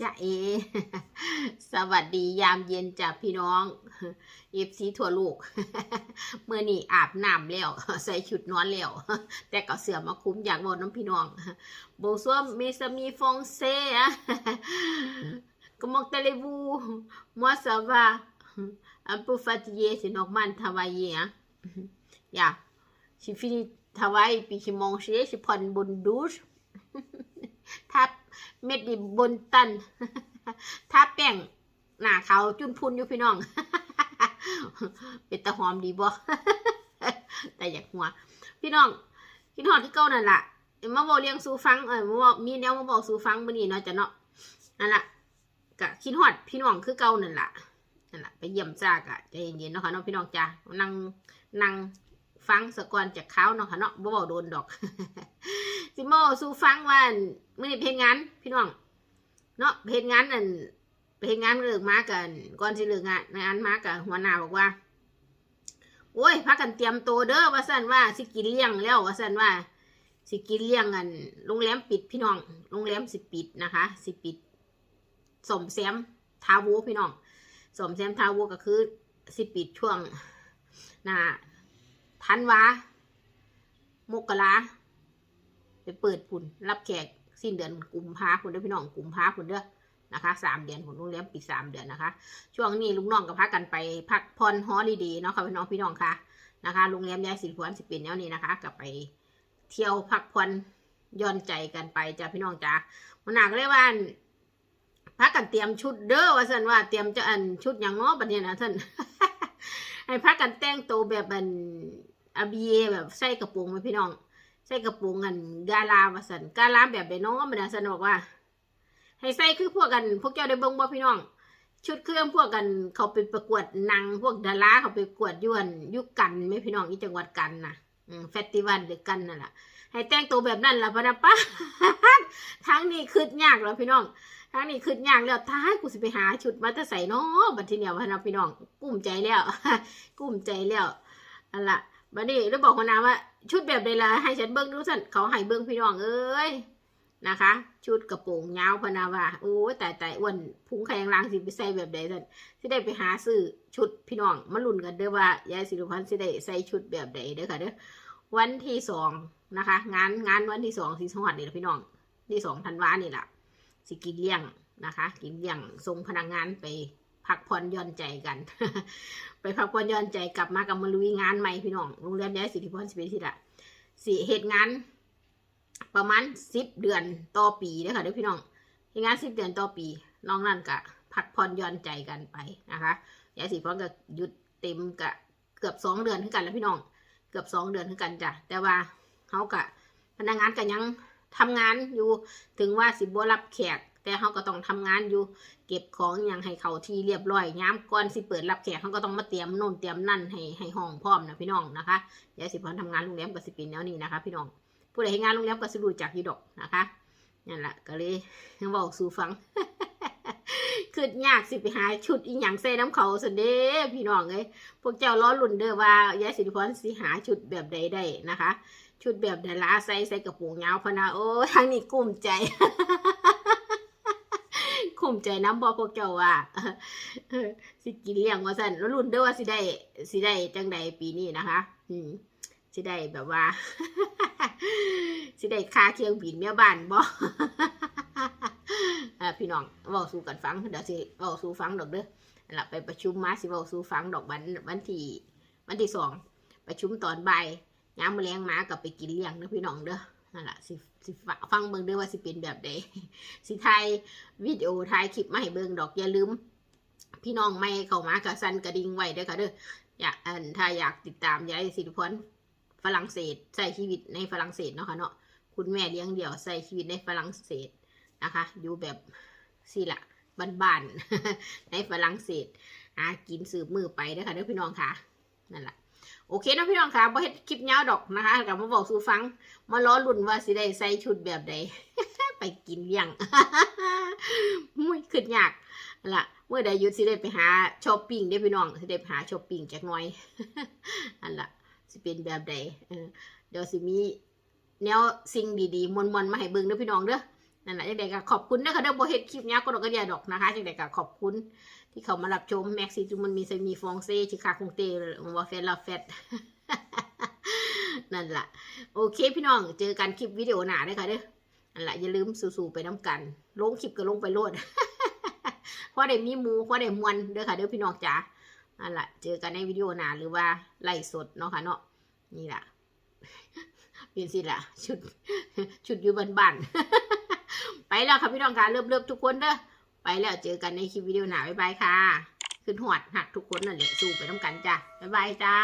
จ้าเอ สวัสดียามเย็นจ้ะพี่น้องเอฟซีถั่วลูกเมื่อนี้อาบน้ำแล้ว ใส่ชุดนอนแล้ว แต่ก็เสือมาคุ้มอยากบอกน้องพี่น้องโบซัวเมสมีฟองเซ่ก็มองเตลิวูมัวสวาอันปูฟาติเยสินอกมันทวายเยะอย่าชิฟินิทวายปีชิมองเชสิพอนบุนดูชทับ เม็ดดิบบนตันทับแป้งหน้าเขาจุนพุนอยู่พี่น้อง เป็นตะหอมดีบ่แต่อยากหัว พี่น้องกินหอดที่เก้านั่นล่ะมาบอกเรียงสูฟังเออมาบอกมีแนวมาบอกสูฟังมื้อนี้เนาะจะเนาะนั่นล่ะกะคิดฮอดพี่น้องคือเก่านั่นล่ะนั่นล่ะไปเยี่ยมจ้ากะใจเย็นๆเนาะค่ะเนาะพี่น้องจ้านั่งนั่งฟังสะกอนจากเขาเนาะค่ะเนาะบ่บอกโดนดอก สิโมสู่ฟังว่ามื้อนี้เพลงงานพี่น้องเนาะเพลงงานนั่นเพลงงานเลิกมากันก่อนสิเลิกงานงานมากับหัวหน้าบอกว่าโอ้ยพากันเตรียมตัวเด้อว่าสั่นว่าสิกินเลี้ยงแล้วว่าสั่นว่าสิกินเลี้ยงกันโรงแรมปิดพี่น้องโรงแรมสิปิดนะคะ สิปิดสมแซมทาโวพี่น้องสมแซมทาโวก็คือสิปิดช่วงน่ะทันวามกรา เปิดปุ่นรับแขกสิ้นเดือนกุมภาคุณเด้อพี่น้องกุมภาคุณเด้อนะคะสามเดือนของโรงแรมปิดสามเดือนนะคะ ช่วงนี้ลุงน้องก็พักกันไปพักผ่อนฮอลิเดย์เนาะค่ะพี่น้องพี่น้องค่ะนะคะโรงแรมยายสิริพรสิเป็นแนวนี้นะคะก็ไปเที่ยวพักผ่อนย่อนใจกันไปจ้าพี่น้องจ้ามันหนักเลยว่าอั่นพักกันเตรียมชุดเด้อว่าสันว่าเตรียมจะอันชุดอย่างน้อบัดเนี้ยนะท่านให้พักกันแต่งตัวแบบอันอาบีเอแบบใส่กระโปรงไหมพี่น้อง ใส่กระโปรงอันกาลาวาสันกาลาแบบเดน้องมันสันบอกว่า ให้ใส่คือพวกกัน พวกเจ้าได้เบิ่งบ่พี่น้อง ชุดเครื่องพวกกันเขาไปประกวดนางพวกดาราเขาไปประกวดยวนยุคกันไม่พี่น้องที่จังหวัดกันนะเฟสติวัลหรือกันนั่นแหละให้แต่งตัวแบบนั้นละพะนะป้าทั้งนี้คืดยากแล้วพี่น้องทั้งนี้คืดยากแล้วท้ายกูสิไปหาชุดมาจะใส่เนาะบัดทีเดียพนะพี่น้องกุ้มใจแล้วกุ้มใจแล้วอันละบัดนี้แล้วบอกหัวหน้าว่า ชุดแบบใดล่ะให้ฉันเบิ้งดูสันเขาให้เบิ้งพี่น้องเอ้ยนะคะ ชุดกระโปรงยาวพนาว่าโอ้ยแต่แต่อ้วนพุงแข็งแรงสิไปใส่แบบใดสันสิได้ไปหาซื้อชุดพี่น้องมาลุ้นกันเด้อว่ายายสิริพันธ์สิได้ใส่ชุดแบบใดเด้อค่ะเด้อวันที่สองนะคะ งานงานวันที่สองที่สวัสดีละพี่น้องที่สองธันวานี่แหละสิกินเลี้ยงนะคะ กินเลี้ยงส่งพนักงานไป พักผ่อนย่อนใจกัน ไปพักผ่อนย่อนใจกลับมากับมาลุยงานใหม่พี่น้องโรงแรมยายสิริพันสิเป็นที่ละสิเหตุงานประมาณสิบเดือนต่อปีเด้อค่ะเด้อพี่น้องเฮ็ดงานสิบเดือนต่อปี น้องนั่นกะพักผ่อนย่อนใจกันไปนะคะยายสีฟ้องก็หยุดเต็มกะเกือบสองเดือนขึ้นกันแล้วพี่น้อง เกือบสองเดือนขึ้นกันจ้ะแต่ว่าเขากะพนักงานก็ยังทำงานอยู่ถึงว่าสิบ่รับแขก แต่เขาก็ต้องทำงานอยู่ เก็บของอย่างให้เขาที่เรียบร้อยย้ำก่อนสิเปิดรับแขกเขาก็ต้องมาเตรียมโน่นเตรียมนั่นให้ให้ห้องพร้อมนะพี่น้องนะคะยายสิพรทำงานโรงแรมกับสิปินแนวนี้นะคะ พี่น้องผู้ใดให้งานโรงแรมก็สิรู้จักอยู่ดอกนะคะนั่นแหละก็เลยเว้าสู่ฟังคือยากสิไปหาชุดอีหยังใส่น้ำเขาสันเด้พี่น้องเอ้ยพวกเจ้าล้อลุ่นเด้อว่ายายสิริพรสิหาชุดแบบใดได้นะคะ ชุดแบบดาราใส่ใส่กระโปรงยาวพนะโอ้ทางนี้กุ้มใจ คุ้มใจน้ำบอพวกเจ้าว่าสิกินเลี้ยงว่าสันแล้วรุ่นเด้อว่าสิได้สิได้จังใดปีนี้นะคะ อืมสิได้แบบว่า สิได้ค่าเครื่องบินเมียบ้านบอพี่น้องเว้าสู่กันฟังเดี๋ยวสิเว้าสู่ฟังดอกเด้อนั่นล่ะไปประชุมมาสิเว้าสู่ฟังดอกวันวันที่วันที่สองประชุมตอนบ่ายยามมื้อแลงมาก็ไปกินเลี้ยงเด้อพี่น้องเด้อ นั่นแหละสิสิฟังเบิ่งด้อว่าสิเป็นแบบใดสิถ่ายวิดีโอถ่ายคลิปมาให้เบิ่งดอกอย่าลืม พี่น้องไม่เข้ามากระสันกระดิ่งไว้ด้อค่ะเด้ออยากอันถ้าอยากติดตามยายสิริพรฝรั่งเศสใช้ชีวิตในฝรั่งเศสเนาะค่ะเนาะคุณแม่เลี้ยงเดี่ยวใช้ชีวิตในฝรั่งเศสนะคะ อยู่แบบสิละบ้านๆในฝรั่งเศสหากินสืบมือไปด้อค่ะเด้อพี่น้องค่ะนั่นแหละ โอเคนะพี่น้องค่ะบ่เฮ็ดคลิปยาวดอกนะคะกลับมาบอกสู่ฟัง มาล้อลุ่นว่าสิได้ใส่ชุดแบบใด ไปกินเลี้ยงมุ้ยขึ้นยากอันล่ะเมื่อใดยุดสิได้ไปหาช้อปปิ้งได้อพี่น้องสิได้ไปหาช้อปปิ้งจักหน่อยอันละสิเป็นแบบใดเออเดี๋ยวสิมีแนวสิ่งดีๆมวนๆมาให้เบิ่งเด้อพี่น้องเด้อ นั่นแหละจังใดก็ขอบคุณนะคะเด้อบเฮ็ดคลิปนี้ก็ดอกกระเดียดอกนะคะจังใดก็ขอบคุณ ที่เขามารับชมแม็กซี่จุมันมีไซมีฟองเซ่ชิคาคงเตว่าแฟนลาแฟตนั่นแหละโอเคพี่น้องเจอกันคลิปวิดีโอหน้าเด้อค่ะเด้อนั่นละอย่าลืมสู่ๆไปน้ำกันลงคลิปก็ลงไปโลดเพราะได้มีมูเพราะได้มวนเด้อค่ะเด้อพี่น้องจ๋านั่นละเจอกันในวิดีโอหน้าหรือว่าไลฟ์สดเนาะค่ะเนาะนี่แหละเปลี่ยนสิละชุดชุดอยู่บ้านๆ ไปแล้วค่ะพี่น้องค่ะเริ่มๆทุกคนเด้อไปแล้วเจอกันในคลิปวิดีโอหน้าบ๊ายบายค่ะ ขึ้นหวดหักทุกคนนั่นแหละสู้ไปต้องกันจ้ะบ๊ายบายจ้า